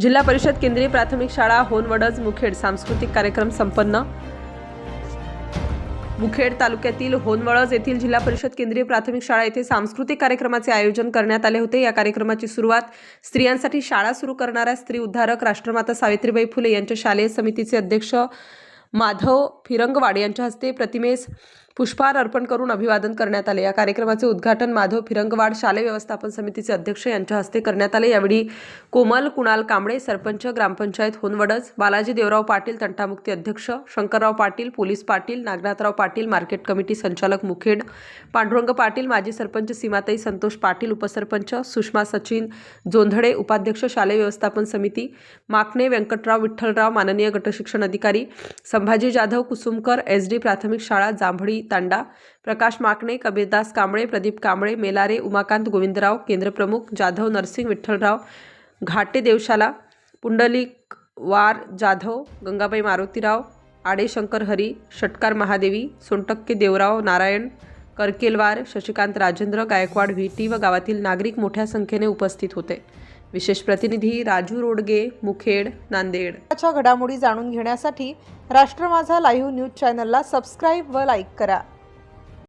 जिल्हा परिषद केंद्रीय प्राथमिक शाळा होनवडज मुखेड. सांस्कृतिक कार्यक्रम संपन्न. मुखेड तालुक्यातील होनवळज येथील जिल्हा परिषद केंद्रीय प्राथमिक शाळा येथे सांस्कृतिक कार्यक्रमाचे आयोजन करण्यात आले होते. या कार्यक्रमाची सुरुवात स्त्रियांसाठी शाळा सुरू करणाऱ्या स्त्री उद्धारक राष्ट्रमाता सावित्रीबाई फुले यांच्या शालेय समितीचे अध्यक्ष माधव फिरंगवाड यांच्या हस्ते. प्रतिमेस पुष्पहार अर्पण करून अभिवादन करण्यात आले. या कार्यक्रमाचे उद्घाटन माधव फिरंगवाड शालेय व्यवस्थापन समितीचे अध्यक्ष यांच्या हस्ते करण्यात आले. यावेळी कोमल कुणाल कांबळे सरपंच ग्रामपंचायत होनवडज बालाजी देवराव पाटील तंटामुक्ती अध्यक्ष Shankarrao Patil police Patil Nagnathrao Patil market committee संचालक मुखेड पांडुरंग पाटील माजी सरपंच सीमाताई संतोष पाटील उपसरपंच सुषमा सचिन जोंधळे उपाध्यक्ष शालेय व्यवस्थापन समिती माकणे व्यंकटराव विठ्ठलराव माननीय गटशिक्षण अधिकारी संभाजी जाधव कुसुमकर एस डी प्राथमिक शाळा जांभळी तांडा प्रकाश माकणे कबीरदास कांबळे प्रदीप कांबळे मेलारे उमाकांत गोविंदराव केंद्रप्रमुख जाधव नरसिंग विठ्ठलराव घाटे देवशाला पुंडलिक वार जाधव गंगाबाई मारुतीराव आडेशंकर हरी षटकार महादेवी सोनटक्के देवराव नारायण करकेलवार शशिकांत राजेंद्र गायकवाड व्ही व गावातील नागरिक मोठ्या संख्येने उपस्थित होते. विशेष प्रतिनिधी राजू रोडगे मुखेड नांदेड. च्या घडामोडी जाणून घेण्यासाठी राष्ट्र माझा लाईव्ह न्यूज चॅनलला सबस्क्राईब व लाईक करा.